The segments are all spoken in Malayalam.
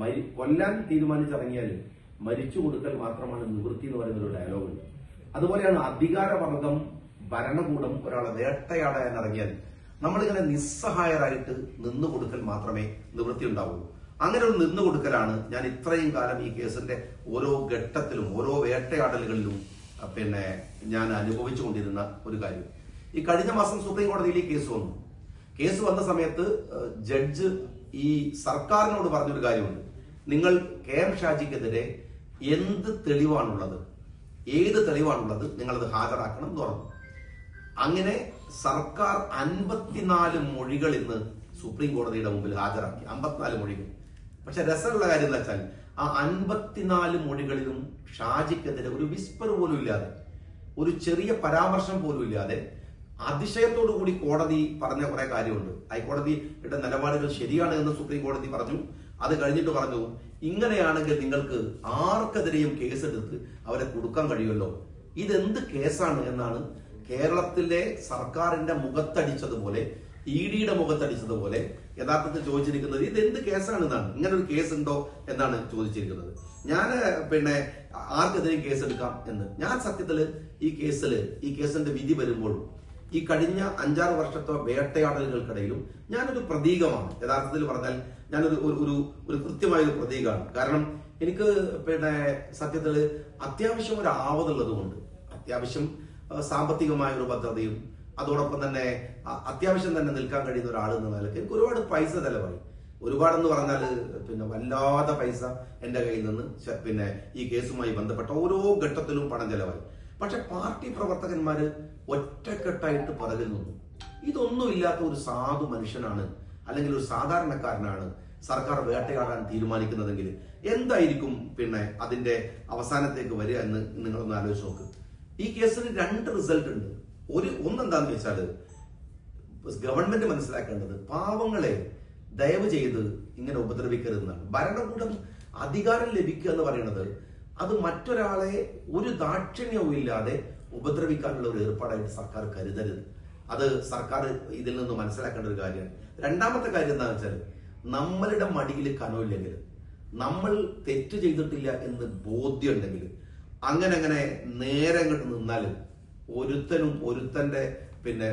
മരി കൊല്ലാൻ തീരുമാനിച്ചിറങ്ങിയാൽ മരിച്ചു കൊടുക്കൽ മാത്രമാണ് നിവൃത്തി എന്ന് പറയുന്ന ഒരു ഡയലോഗ് ഉണ്ട്. അതുപോലെയാണ് അധികാരവർഗം ഭരണകൂടം ഒരാളെ വേട്ടയാടാൻ ഇറങ്ങിയാൽ നമ്മളിങ്ങനെ നിസ്സഹായരായിട്ട് നിന്നു കൊടുക്കൽ മാത്രമേ നിവൃത്തി ഉണ്ടാവുള്ളൂ അങ്ങനെ ഒരു നിന്നു കൊടുക്കലാണ് ഞാൻ ഇത്രയും കാലം ഈ കേസിന്റെ ഓരോ ഘട്ടത്തിലും ഓരോ വേട്ടയാടലുകളിലും പിന്നെ ഞാൻ അനുഭവിച്ചുകൊണ്ടിരുന്ന ഒരു കാര്യം. ഈ കഴിഞ്ഞ മാസം സുപ്രീം കോടതിയിൽ ഈ കേസ് വന്നു. കേസ് വന്ന സമയത്ത് ജഡ്ജ് ഈ സർക്കാരിനോട് പറഞ്ഞൊരു കാര്യമുണ്ട്. നിങ്ങൾ കെ എം ഷാജിക്കെതിരെ എന്ത് തെളിവാണുള്ളത് ഏത് തെളിവാണുള്ളത് നിങ്ങളത് ഹാജരാക്കണം എന്ന് പറഞ്ഞു. അങ്ങനെ സർക്കാർ അൻപത്തിനാല് മൊഴികൾ ഇന്ന് സുപ്രീം കോടതിയുടെ മുമ്പിൽ ഹാജരാക്കി. അമ്പത്തിനാല് മൊഴികൾ. പക്ഷെ രസമുള്ള കാര്യം എന്താ വെച്ചാൽ ആ അൻപത്തിനാല് മൊഴികളിലും ഷാജിക്കെതിരെ ഒരു വിസ്പർ പോലും ഇല്ലാതെ ഒരു ചെറിയ പരാമർശം പോലും ഇല്ലാതെ അതിശയത്തോടു കൂടി കോടതി പറഞ്ഞ കുറെ കാര്യമുണ്ട്. ഹൈക്കോടതിയുടെ നിലപാടുകൾ ശരിയാണ് എന്ന് സുപ്രീം കോടതി പറഞ്ഞു. അത് കഴിഞ്ഞിട്ട് പറഞ്ഞു ഇങ്ങനെയാണെങ്കിൽ നിങ്ങൾക്ക് ആർക്കെതിരെയും കേസെടുത്ത് അവരെ കൊടുക്കാൻ കഴിയുമല്ലോ? ഇതെന്ത് കേസാണ് എന്നാണ് കേരളത്തിലെ സർക്കാരിന്റെ മുഖത്തടിച്ചതുപോലെ ഇ ഡിയുടെ മുഖത്തടിച്ചതുപോലെ യഥാർത്ഥത്തിൽ ചോദിച്ചിരിക്കുന്നത് ഇത് എന്ത് കേസാണെന്നാണ് ഇങ്ങനെ ഒരു കേസ് ഉണ്ടോ എന്നാണ് ചോദിച്ചിരിക്കുന്നത്. ഞാൻ പിന്നെ ആർക്കെതിരെയും കേസെടുക്കാം എന്ന്. ഞാൻ സത്യത്തിൽ ഈ കേസിൽ ഈ കേസിന്റെ വിധി വരുമ്പോൾ ഈ കഴിഞ്ഞ അഞ്ചാറ് വർഷത്തെ വേട്ടയാടലുകൾക്കിടയിലും ഞാനൊരു പ്രതീകമാണ്. യഥാർത്ഥത്തിൽ പറഞ്ഞാൽ ഞാനൊരു ഒരു ഒരു കൃത്യമായ ഒരു പ്രതീകമാണ്. കാരണം എനിക്ക് പിന്നെ സത്യത്തിൽ അത്യാവശ്യം ഒരു ആവതുള്ളത് കൊണ്ട് അത്യാവശ്യം സാമ്പത്തികമായ ഒരു ഭദ്രതയും അതോടൊപ്പം തന്നെ അത്യാവശ്യം തന്നെ നിൽക്കാൻ കഴിയുന്ന ഒരാൾ എന്ന നിലയ്ക്ക് എനിക്ക് ഒരുപാട് പൈസ ചെലവായി. ഒരുപാടെന്ന് പറഞ്ഞാൽ പിന്നെ വല്ലാത്ത പൈസ എന്റെ കയ്യിൽ നിന്ന് പിന്നെ ഈ കേസുമായി ബന്ധപ്പെട്ട ഓരോ ഘട്ടത്തിലും പണം ചെലവായി. പക്ഷെ പാർട്ടി പ്രവർത്തകന്മാര് ഒറ്റക്കെട്ടായിട്ട് പുറകിൽ നിന്നു. ഇതൊന്നും ഇല്ലാത്ത ഒരു സാധു മനുഷ്യനാണ് അല്ലെങ്കിൽ ഒരു സാധാരണക്കാരനാണ് സർക്കാർ വേട്ടയാടാൻ തീരുമാനിക്കുന്നതെങ്കിൽ എന്തായിരിക്കും പിന്നെ അതിന്റെ അവസാനത്തേക്ക് വരിക എന്ന് നിങ്ങളൊന്ന് ആലോചിച്ച് നോക്ക്. ഈ കേസിന് രണ്ട് റിസൾട്ട് ഉണ്ട്. ഒരു ഒന്നെന്താന്ന് വെച്ചാൽ ഗവൺമെന്റ് മനസ്സിലാക്കേണ്ടത് പാവങ്ങളെ ദയവ് ചെയ്ത് ഇങ്ങനെ ഉപദ്രവിക്കരുതെന്നാണ്. ഭരണകൂടം അധികാരം ലഭിക്കുക എന്ന് പറയുന്നത് അത് മറ്റൊരാളെ ഒരു ദാക്ഷിണ്യവും ഇല്ലാതെ ഉപദ്രവിക്കാനുള്ള ഒരു ഏർപ്പാടായിട്ട് സർക്കാർ കരുതരുത്. അത് സർക്കാർ ഇതിൽ നിന്ന് മനസ്സിലാക്കേണ്ട ഒരു കാര്യമാണ് രണ്ടാമത്തെ കാര്യം എന്താണെന്ന് വെച്ചാൽ നമ്മളുടെ മടിയിൽ കനവില്ലെങ്കിൽ നമ്മൾ തെറ്റ് ചെയ്തിട്ടില്ല എന്ന് ബോധ്യം ഉണ്ടെങ്കിൽ അങ്ങനെ അങ്ങനെ നേരെ അങ്ങോട്ട് നിന്നാൽ ഒരുത്തനും ഒരുത്തന്റെ പിന്നെ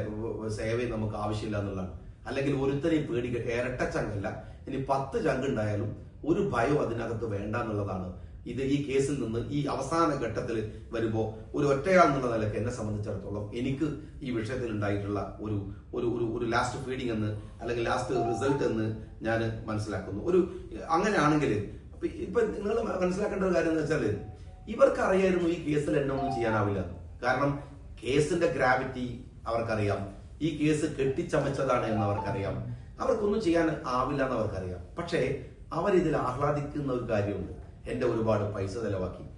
സേവയും നമുക്ക് ആവശ്യമില്ല എന്നുള്ളതാണ്. അല്ലെങ്കിൽ ഒരുത്തനെയും പേടിക്കുക ഇരട്ട ചങ്കല്ല ഇനി പത്ത് ചങ്ക് ഉണ്ടായാലും ഒരു ഭയം അതിനകത്ത് വേണ്ട എന്നുള്ളതാണ് ഇത് ഈ കേസിൽ നിന്ന് ഈ അവസാന ഘട്ടത്തിൽ വരുമ്പോൾ ഒരു ഒറ്റയാൾ എന്നുള്ള നിലയ്ക്ക് എന്നെ സംബന്ധിച്ചിടത്തോളം എനിക്ക് ഈ വിഷയത്തിൽ ഉണ്ടായിട്ടുള്ള ഒരു ഒരു ഒരു ഒരു ലാസ്റ്റ് ഫീഡിംഗ് എന്ന് അല്ലെങ്കിൽ ലാസ്റ്റ് റിസൾട്ട് എന്ന് ഞാൻ മനസ്സിലാക്കുന്നു. ഒരു അങ്ങനെയാണെങ്കിൽ ഇപ്പൊ നിങ്ങൾ മനസ്സിലാക്കേണ്ട ഒരു കാര്യം എന്ന് വെച്ചാൽ ഇവർക്ക് അറിയായിരുന്നു ഈ കേസിൽ എന്നെ ഒന്നും ചെയ്യാനാവില്ല. കാരണം കേസിന്റെ ഗ്രാവിറ്റി അവർക്കറിയാം. ഈ കേസ് കെട്ടിച്ചമച്ചതാണ് എന്ന് അവർക്കറിയാം. അവർക്കൊന്നും ചെയ്യാൻ ആവില്ല എന്ന് അവർക്കറിയാം. പക്ഷേ അവരിതിൽ ആഹ്ലാദിക്കുന്ന ഒരു കാര്യമുണ്ട്. എന്റെ ഒരുപാട് പൈസ ചെലവാക്കി.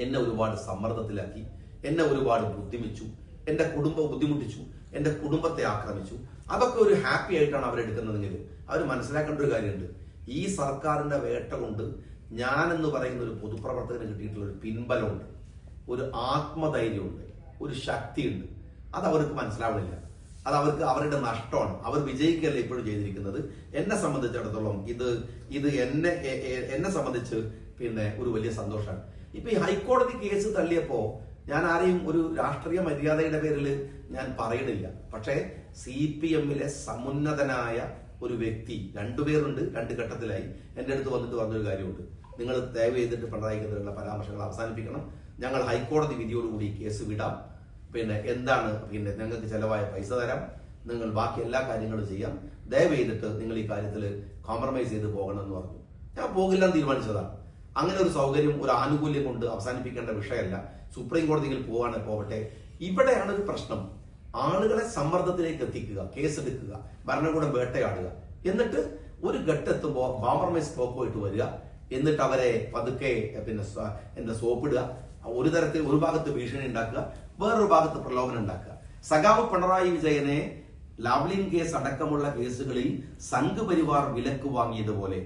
എന്നെ ഒരുപാട് സമ്മർദ്ദത്തിലാക്കി. എന്നെ ഒരുപാട് ബുദ്ധിമിച്ചു എന്റെ കുടുംബം ബുദ്ധിമുട്ടിച്ചു. എന്റെ കുടുംബത്തെ ആക്രമിച്ചു. അതൊക്കെ ഒരു ഹാപ്പി ആയിട്ടാണ് അവരെടുക്കുന്നതെങ്കിൽ അവർ മനസ്സിലാക്കേണ്ട ഒരു കാര്യമുണ്ട്. ഈ സർക്കാരിന്റെ വേട്ട കൊണ്ട് ഞാൻ എന്ന് പറയുന്ന ഒരു പൊതുപ്രവർത്തകന് കിട്ടിയിട്ടുള്ള ഒരു പിൻബലമുണ്ട്. ഒരു ആത്മധൈര്യമുണ്ട്. ഒരു ശക്തിയുണ്ട്. അത് അവർക്ക് മനസ്സിലാവണില്ല. അത് അവർക്ക് അവരുടെ നഷ്ടമാണ്. അവർ വിജയിക്കല്ല ഇപ്പോഴും ചെയ്തിരിക്കുന്നത്? എന്നെ സംബന്ധിച്ചിടത്തോളം ഇത് ഇത് എന്നെ എന്നെ സംബന്ധിച്ച് പിന്നെ ഒരു വലിയ സന്തോഷമാണ്. ഇപ്പൊ ഈ ഹൈക്കോടതി കേസ് തള്ളിയപ്പോ ഞാൻ ആരെയും ഒരു രാഷ്ട്രീയ മര്യാദയുടെ പേരിൽ ഞാൻ പറയണില്ല. പക്ഷേ സി പി എമ്മിലെ സമുന്നതനായ ഒരു വ്യക്തി രണ്ടുപേരുണ്ട് രണ്ട് ഘട്ടത്തിലായി. എന്റെ അടുത്ത് വന്നിട്ട് പറഞ്ഞൊരു കാര്യമുണ്ട്. നിങ്ങൾ ദയവ് ചെയ്തിട്ട് പിണറായിക്കെതിരെയുള്ള പരാമർശങ്ങൾ അവസാനിപ്പിക്കണം. ഞങ്ങൾ ഹൈക്കോടതി വിധിയോടുകൂടി കേസ് വിടാം. പിന്നെ എന്താണ് പിന്നെ നിങ്ങൾക്ക് ചെലവായ പൈസ തരാം. നിങ്ങൾ ബാക്കി എല്ലാ കാര്യങ്ങളും ചെയ്യാം. ദയവ് ചെയ്തിട്ട് നിങ്ങൾ ഈ കാര്യത്തിൽ കോംപ്രമൈസ് ചെയ്ത് പോകണം എന്ന് പറഞ്ഞു. ഞാൻ പോകില്ല എന്ന് തീരുമാനിച്ചതാണ് അങ്ങനെ ഒരു സൗകര്യം ഒരു ആനുകൂല്യം കൊണ്ട് അവസാനിപ്പിക്കേണ്ട വിഷയമല്ല. സുപ്രീം കോടതിയിൽ പോവാണ് പോകട്ടെ ഇവിടെയാണ് ഒരു പ്രശ്നം. ആളുകളെ സമ്മർദ്ദത്തിലേക്ക് എത്തിക്കുക കേസെടുക്കുക ഭരണകൂടം വേട്ടയാടുക. എന്നിട്ട് ഒരു ഘട്ടെത്തുമ്പോൾ കോംപ്രമൈസ് പോക്കോയിട്ട് വരിക. എന്നിട്ട് അവരെ പതുക്കെ പിന്നെ എന്താ സോപ്പിടുക. ഒരു തരത്തിൽ ഒരു ഭാഗത്ത് ഭീഷണി ഉണ്ടാക്കുക. വേറൊരു ഭാഗത്ത് പ്രലോഭനം ഉണ്ടാക്കുക. സഖാവ് പിണറായി വിജയനെ ലാവ്ലിൻ കേസ് അടക്കമുള്ള കേസുകളിൽ സംഘപരിവാർ വിലക്ക് വാങ്ങിയതുപോലെ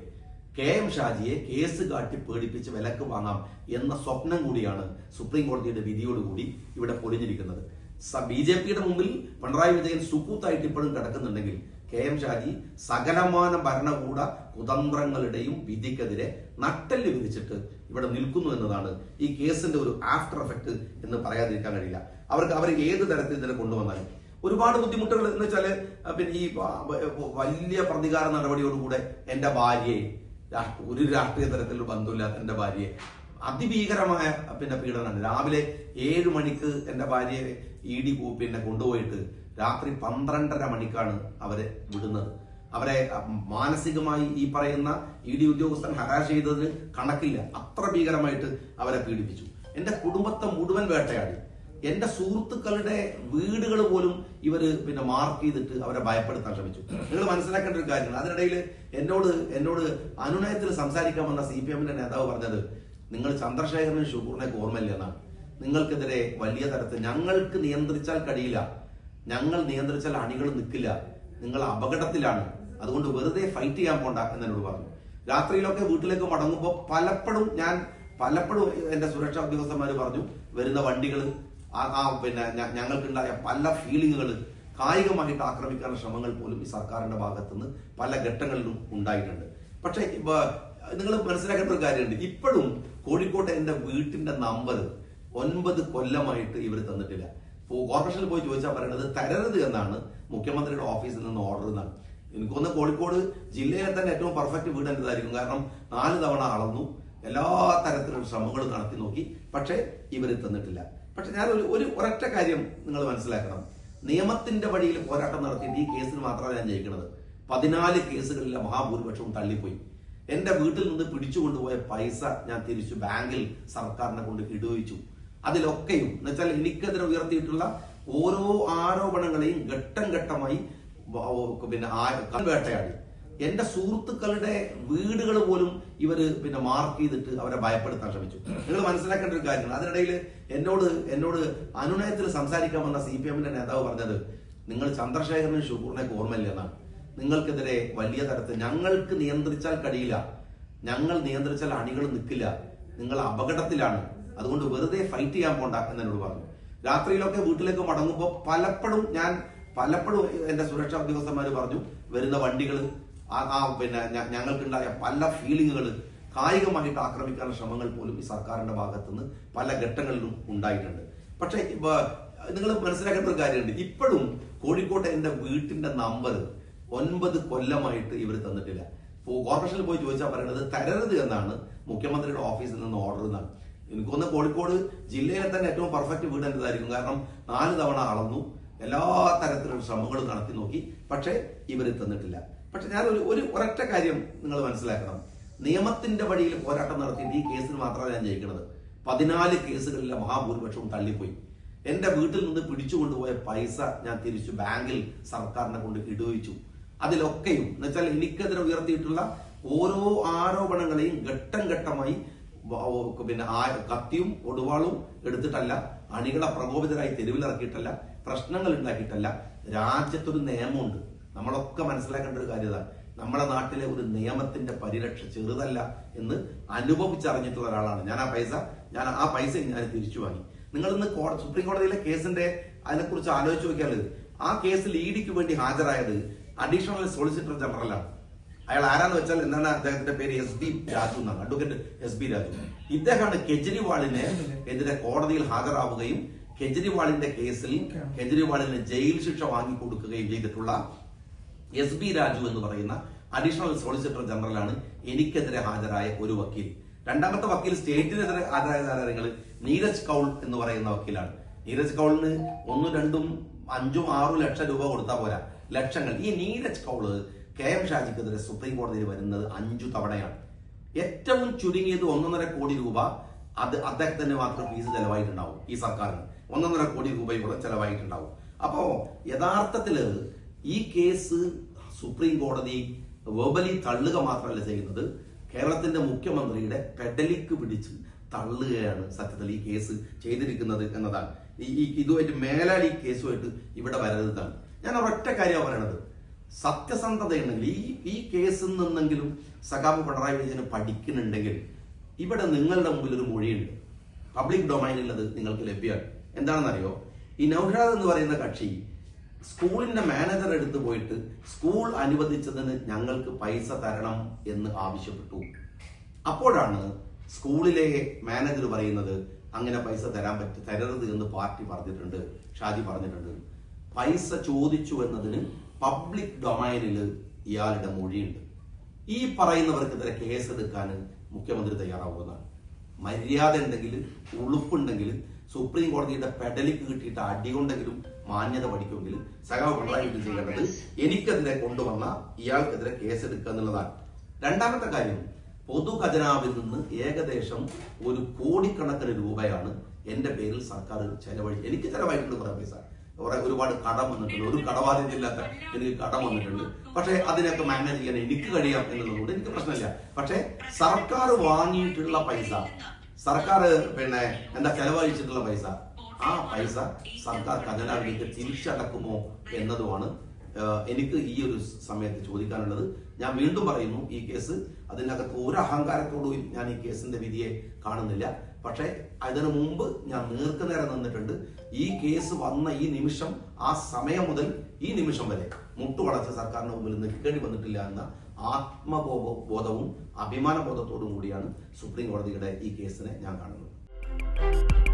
കെ എം ഷാജിയെ കേസ് കാട്ടി പേടിപ്പിച്ച് വിലക്ക് വാങ്ങാം എന്ന സ്വപ്നം കൂടിയാണ് സുപ്രീം കോടതിയുടെ വിധിയോടുകൂടി ഇവിടെ പൊളിഞ്ഞിരിക്കുന്നത്. ബി ജെ പിയുടെ മുമ്പിൽ പിണറായി വിജയൻ സുക്കൂത്തായിട്ട് ഇപ്പോഴും കിടക്കുന്നുണ്ടെങ്കിൽ കെ എം ഷാജി സകലമാന ഭരണകൂട കുതന്ത്രങ്ങളുടെയും വിധിക്കെതിരെ നട്ടെല്ല് വിരിച്ചിട്ട് ഇവിടെ നിൽക്കുന്നു എന്നതാണ് ഈ കേസിന്റെ ഒരു ആഫ്റ്റർ എഫക്ട് എന്ന് പറയാതിരിക്കാൻ കഴിയില്ല. അവർക്ക് അവർ ഏത് തരത്തിൽ ഇതിനെ കൊണ്ടുവന്നാലും. ഒരുപാട് ബുദ്ധിമുട്ടുകൾ എന്ന് വെച്ചാൽ പിന്നെ ഈ വലിയ പ്രതികാര നടപടിയോടുകൂടെ എന്റെ ഭാര്യയെ ഒരു രാഷ്ട്രീയ തരത്തിലുള്ള ബന്ധമില്ലാത്ത എന്റെ ഭാര്യയെ അതിഭീകരമായ പിന്നെ പീഡനമാണ്. രാവിലെ ഏഴ് മണിക്ക് എന്റെ ഭാര്യയെ ഇ ഡി പിന്നെ കൊണ്ടുപോയിട്ട് രാത്രി പന്ത്രണ്ടര മണിക്കാണ് അവരെ വിടുന്നത്. അവരെ മാനസികമായി ഈ പറയുന്ന ഇ ഡി ഉദ്യോഗസ്ഥൻ ഹരാശ് ചെയ്തതിന് കണക്കില്ല. അത്ര ഭീകരമായിട്ട് അവരെ പീഡിപ്പിച്ചു. എന്റെ കുടുംബത്തെ മുഴുവൻ വേട്ടയാടി. എന്റെ സുഹൃത്തുക്കളുടെ വീടുകൾ പോലും ഇവർ പിന്നെ മാർക്ക് ചെയ്തിട്ട് അവരെ ഭയപ്പെടുത്താൻ ശ്രമിച്ചു. നിങ്ങൾ മനസ്സിലാക്കേണ്ട ഒരു കാര്യമാണ്. അതിനിടയിൽ എന്നോട് എന്നോട് അനുനയത്തിൽ സംസാരിക്കാൻ വന്ന സി പി എമ്മിന്റെ നേതാവ് പറഞ്ഞത് നിങ്ങൾ ചന്ദ്രശേഖരനും ഷുക്കൂറിനെ ഓർമ്മയില്ലെന്നാണ് നിങ്ങൾക്കെതിരെ വലിയ തരത്തിൽ ഞങ്ങൾക്ക് നിയന്ത്രിച്ചാൽ കഴിയില്ല. ഞങ്ങൾ നിയന്ത്രിച്ചാൽ അണികൾ നിൽക്കില്ല. നിങ്ങൾ അപകടത്തിലാണ്. അതുകൊണ്ട് വെറുതെ ഫൈറ്റ് ചെയ്യാൻ പോണ്ട എന്ന് എന്നോട് പറഞ്ഞു. രാത്രിയിലൊക്കെ വീട്ടിലേക്ക് മടങ്ങുമ്പോൾ പലപ്പോഴും ഞാൻ പലപ്പോഴും എന്റെ സുരക്ഷാ ഉദ്യോഗസ്ഥന്മാർ പറഞ്ഞു വരുന്ന വണ്ടികൾ ആ പിന്നെ ഞങ്ങൾക്കുണ്ടായ പല ഫീലിങ്ങുകൾ കായികമായിട്ട് ആക്രമിക്കാനുള്ള ശ്രമങ്ങൾ പോലും ഈ സർക്കാരിന്റെ ഭാഗത്തുനിന്ന് പല ഘട്ടങ്ങളിലും ഉണ്ടായിട്ടുണ്ട്. പക്ഷേ നിങ്ങൾ മനസ്സിലാക്കേണ്ട ഒരു കാര്യമുണ്ട്. ഇപ്പോഴും കോഴിക്കോട്ടെ എന്റെ വീട്ടിന്റെ നമ്പർ ഒൻപത് കൊല്ലമായിട്ട് ഇവർ തന്നിട്ടില്ല. കോർപ്പറേഷനിൽ പോയി ചോദിച്ചാൽ പറയുന്നത് തരരുത് എന്നാണ് മുഖ്യമന്ത്രിയുടെ ഓഫീസിൽ നിന്ന് ഓർഡർ എന്നാണ് എനിക്കൊന്ന് കോഴിക്കോട് ജില്ലയിലെ തന്നെ ഏറ്റവും പെർഫെക്റ്റ് വീട് എന്നതായിരിക്കും. കാരണം നാല് തവണ അളന്നു. എല്ലാ തരത്തിലുള്ള ശ്രമങ്ങളും നടത്തി നോക്കി. പക്ഷേ ഇവർ തന്നിട്ടില്ല. പക്ഷെ ഞാൻ ഒരു ഒരു ഒരൊറ്റ കാര്യം നിങ്ങൾ മനസ്സിലാക്കണം. നിയമത്തിന്റെ വഴിയിൽ പോരാട്ടം നടത്തിയിട്ട് ഈ കേസിൽ മാത്രമാണ് ഞാൻ ജയിക്കുന്നത് പതിനാല് കേസുകളിലെ മഹാഭൂരിപക്ഷവും തള്ളിപ്പോയി. എന്റെ വീട്ടിൽ നിന്ന് പിടിച്ചുകൊണ്ടുപോയ പൈസ ഞാൻ തിരിച്ചു ബാങ്കിൽ സർക്കാരിനെ കൊണ്ട് ഇടുവിച്ചു. അതിലൊക്കെയും. എന്നുവെച്ചാൽ എനിക്കെതിരെ ഉയർത്തിയിട്ടുള്ള ഓരോ ആരോപണങ്ങളെയും ഘട്ടം ഘട്ടമായി പിന്നെ വേട്ടയാടി. എന്റെ സുഹൃത്തുക്കളുടെ വീടുകൾ പോലും ഇവർ പിന്നെ മാർക്ക് ചെയ്തിട്ട് അവരെ ഭയപ്പെടുത്താൻ ശ്രമിച്ചു. നിങ്ങൾ മനസ്സിലാക്കേണ്ട ഒരു കാര്യമാണ്. അതിനിടയിൽ എന്നോട് എന്നോട് അനുനയത്തിൽ സംസാരിക്കാൻ വന്ന സി പി എമ്മിന്റെ നേതാവ് പറഞ്ഞത് നിങ്ങൾ ചന്ദ്രശേഖരനും ഷുക്കൂറിനെ ഓർമ്മയില്ല എന്നാണ്. നിങ്ങൾക്കെതിരെ വലിയ തരത്തിൽ ഞങ്ങൾക്ക് നിയന്ത്രിച്ചാൽ കഴിയില്ല. ഞങ്ങൾ നിയന്ത്രിച്ചാൽ അണികൾ നിൽക്കില്ല. നിങ്ങൾ അപകടത്തിലാണ്. അതുകൊണ്ട് വെറുതെ ഫൈറ്റ് ചെയ്യാൻ പോണ്ട എന്ന് എന്നോട് പറഞ്ഞു. രാത്രിയിലൊക്കെ വീട്ടിലേക്ക് മടങ്ങുമ്പോൾ പലപ്പോഴും ഞാൻ പലപ്പോഴും എന്റെ സുരക്ഷാ ഉദ്യോഗസ്ഥന്മാർ പറഞ്ഞു വരുന്ന വണ്ടികൾ ആ പിന്നെ ഞങ്ങൾക്കുണ്ടായ പല ഫീലിങ്ങുകൾ കായികമായിട്ട് ആക്രമിക്കാനുള്ള ശ്രമങ്ങൾ പോലും ഈ സർക്കാരിന്റെ ഭാഗത്തുനിന്ന് പല ഘട്ടങ്ങളിലും ഉണ്ടായിട്ടുണ്ട്. പക്ഷേ നിങ്ങൾ മനസ്സിലാക്കേണ്ട ഒരു കാര്യമുണ്ട്. ഇപ്പോഴും കോഴിക്കോട്ടെ എന്റെ വീട്ടിന്റെ നമ്പർ ഒൻപത് കൊല്ലമായിട്ട് ഇവർ തന്നിട്ടില്ല. കോർപ്പറേഷനിൽ പോയി ചോദിച്ചാൽ പറയുന്നത് തരരുത് എന്നാണ് മുഖ്യമന്ത്രിയുടെ ഓഫീസിൽ നിന്ന് ഓർഡർ എന്നാണ് എനിക്കൊന്ന് കോഴിക്കോട് ജില്ലയിലെ തന്നെ ഏറ്റവും പെർഫെക്റ്റ് വീട് എന്റേതായിരിക്കും. കാരണം നാല് തവണ അളന്നു. എല്ലാ തരത്തിലുള്ള ശ്രമങ്ങളും നടത്തി നോക്കി. പക്ഷേ ഇവർ തന്നിട്ടില്ല. പക്ഷെ ഞാൻ ഒരു ഒരു ഒരൊറ്റ കാര്യം നിങ്ങൾ മനസ്സിലാക്കണം. നിയമത്തിന്റെ വഴിയിൽ പോരാട്ടം നടത്തിയിട്ട് ഈ കേസിൽ മാത്രമാണ് ഞാൻ ജയിക്കുന്നത് പതിനാല് കേസുകളിലെ മഹാഭൂരിപക്ഷവും തള്ളിപ്പോയി. എന്റെ വീട്ടിൽ നിന്ന് പിടിച്ചുകൊണ്ടുപോയ പൈസ ഞാൻ തിരിച്ചു ബാങ്കിൽ സർക്കാരിനെ കൊണ്ട് ഇടുവിച്ചു. അതിലൊക്കെയും. എന്നുവെച്ചാൽ എനിക്കെതിരെ ഉയർത്തിയിട്ടുള്ള ഓരോ ആരോപണങ്ങളെയും ഘട്ടം ഘട്ടമായി പിന്നെ ആ കത്തിയും ഒടുവാളും എടുത്തിട്ടല്ല അണികളെ പ്രകോപിതരായി തെരുവിലിറക്കിയിട്ടല്ല പ്രശ്നങ്ങൾ ഉണ്ടാക്കിയിട്ടല്ല രാജ്യത്തൊരു നിയമമുണ്ട്. നമ്മളൊക്കെ മനസ്സിലാക്കേണ്ട ഒരു കാര്യത നമ്മുടെ നാട്ടിലെ ഒരു നിയമത്തിന്റെ പരിരക്ഷ ചെറുതല്ല എന്ന് അനുഭവിച്ചറിഞ്ഞിട്ടുള്ള ഒരാളാണ്. ഞാൻ ആ പൈസ ഞാൻ ആ പൈസ ഞാൻ തിരിച്ചു വാങ്ങി. നിങ്ങൾ ഇന്ന് സുപ്രീം കോടതിയിലെ കേസിന്റെ അതിനെക്കുറിച്ച് ആലോചിച്ച് നോക്കിയാൽ ആ കേസിൽ ഇ വേണ്ടി ഹാജരായത് അഡീഷണൽ സോളിസിറ്റർ ജനറലാണ്. അയാൾ ആരാന്ന് വെച്ചാൽ എന്താണ് അദ്ദേഹത്തിന്റെ പേര്? എസ് ബി രാജു എന്നാണ്. Advocate S B Raju. ഇദ്ദേഹമാണ് കെജ്രിവാളിനെ എതിരെ കോടതിയിൽ ഹാജരാവുകയും കെജ്രിവാളിന്റെ കേസിൽ കെജ്രിവാളിന് ജയിൽ ശിക്ഷ വാങ്ങിക്കൊടുക്കുകയും ചെയ്തിട്ടുള്ള എസ് ബി രാജു എന്ന് പറയുന്ന അഡീഷണൽ സോളിസിറ്റർ ജനറലാണ് എനിക്കെതിരെ ഹാജരായ ഒരു വക്കീൽ. രണ്ടാമത്തെ വക്കീൽ സ്റ്റേറ്റിനെതിരെ ഹാജരായ നിങ്ങൾ? നീരജ് കൗൾ എന്ന് പറയുന്ന വക്കീലാണ്. നീരജ് കൗളിന് ഒന്നും രണ്ടും അഞ്ചും ആറും ലക്ഷം രൂപ കൊടുത്താൽ പോരാ. ലക്ഷങ്ങൾ. ഈ നീരജ് കൗൾ കെ എം ഷാജിക്കെതിരെ സുപ്രീം കോടതിയിൽ വരുന്നത് അഞ്ചു തവണയാണ്. ഏറ്റവും ചുരുങ്ങിയത് ഒന്നൊന്നര കോടി രൂപ. അത് അദ്ദേഹത്തിന് മാത്രം ഫീസ് ചെലവായിട്ടുണ്ടാവും ഈ സർക്കാരിന്. ഒന്നൊന്നര കോടി രൂപ ഇവിടെ ചെലവായിട്ടുണ്ടാവും. അപ്പോ യഥാർത്ഥത്തിൽ ഈ കേസ് സുപ്രീം കോടതി വെർബലി തള്ളുക മാത്രമല്ല ചെയ്യുന്നത്. കേരളത്തിന്റെ മുഖ്യമന്ത്രിയുടെ പെഡലിക്ക് പിടിച്ച് തള്ളുകയാണ് സത്യത്തിൽ ഈ കേസ് ചെയ്തിരിക്കുന്നത് എന്നതാണ്. ഈ ഇതുമായിട്ട് മേലാൽ കേസുമായിട്ട് ഇവിടെ വരരുതാണ് ഞാൻ ഒരൊറ്റ കാര്യമാണ് പറയണത്. സത്യസന്ധതയുണ്ടെങ്കിൽ ഈ ഈ കേസിൽ നിന്നെങ്കിലും സഖാബ് പിണറായി വിജയന് പഠിക്കുന്നുണ്ടെങ്കിൽ ഇവിടെ നിങ്ങളുടെ മുമ്പിൽ ഒരു മൊഴിയുണ്ട് പബ്ലിക് ഡൊമൈനിൽ അത് നിങ്ങൾക്ക് ലഭ്യമാണ്. എന്താണെന്നറിയോ? ഈ നൗഹ്രാദ് എന്ന് പറയുന്ന കക്ഷി സ്കൂളിന്റെ മാനേജർ എടുത്തു പോയിട്ട് സ്കൂൾ അനുവദിച്ചതിന് ഞങ്ങൾക്ക് പൈസ തരണം എന്ന് ആവശ്യപ്പെട്ടു. അപ്പോഴാണ് സ്കൂളിലെ മാനേജർ പറയുന്നത് അങ്ങനെ പൈസ തരാൻ പറ്റ തരരുത് എന്ന് പാർട്ടി പറഞ്ഞിട്ടുണ്ട് ഷാജി പറഞ്ഞിട്ടുണ്ട്. പൈസ ചോദിച്ചു എന്നതിന് പബ്ലിക് ഡൊമൈനിൽ ഇയാളുടെ മൊഴിയുണ്ട്. ഈ പറയുന്നവർക്കെതിരെ കേസെടുക്കാൻ മുഖ്യമന്ത്രി തയ്യാറാവുന്നതാണ് മര്യാദ ഉണ്ടെങ്കിൽ ഉളുപ്പുണ്ടെങ്കിൽ സുപ്രീം കോടതിയുടെ പെഡലിക്ക് കിട്ടിയിട്ട് അടികൊണ്ടെങ്കിലും മാന്യത പഠിക്കുമെങ്കിൽ സഖാവ് പിണറായി ചെയ്യേണ്ടത് എനിക്കെതിരെ കൊണ്ടുവന്ന ഇയാൾക്കെതിരെ കേസെടുക്കുക എന്നുള്ളതാണ്. രണ്ടാമത്തെ കാര്യം പൊതു ഖജനാവിൽ നിന്ന് ഏകദേശം ഒരു കോടിക്കണക്കിന് രൂപയാണ് എന്റെ പേരിൽ സർക്കാർ ചെലവഴി എനിക്ക് ചെലവായിട്ടുണ്ട് കുറെ പൈസ. കുറെ ഒരുപാട് കടം വന്നിട്ടുണ്ട്. ഒരു കടബാധ്യതയില്ലാത്ത എനിക്ക് കടം വന്നിട്ടുണ്ട്. പക്ഷെ അതിനൊക്കെ മാനേജ് ചെയ്യാൻ എനിക്ക് കഴിയാം എന്നുള്ളതുകൊണ്ട് എനിക്ക് പ്രശ്നമില്ല. പക്ഷെ സർക്കാർ വാങ്ങിയിട്ടുള്ള പൈസ സർക്കാർ പിന്നെ എന്താ ചെലവഴിച്ചിട്ടുള്ള പൈസ ആ പൈസ സർക്കാർ ഖജനാവിലേക്ക് തിരിച്ചടക്കുമോ എന്നതുമാണ് എനിക്ക് ഈ ഒരു സമയത്ത് ചോദിക്കാനുള്ളത്. ഞാൻ വീണ്ടും പറയുന്നു ഈ കേസ് അതിനകത്ത് ഒരു അഹങ്കാരത്തോടും ഞാൻ ഈ കേസിന്റെ വിധിയെ കാണുന്നില്ല. പക്ഷേ അതിനു മുമ്പ് ഞാൻ നേർക്കുനേരെ നിന്നിട്ടുണ്ട്. ഈ കേസ് വന്ന ഈ നിമിഷം ആ സമയം മുതൽ ഈ നിമിഷം വരെ മുട്ടുവളച്ച സർക്കാരിന് മുമ്പിൽ നിൽക്കേണ്ടി വന്നിട്ടില്ല എന്ന ആത്മബോധ ബോധവും അഭിമാനബോധത്തോടും കൂടിയാണ് സുപ്രീം കോടതിയുടെ ഈ കേസിനെ ഞാൻ കാണുന്നത്.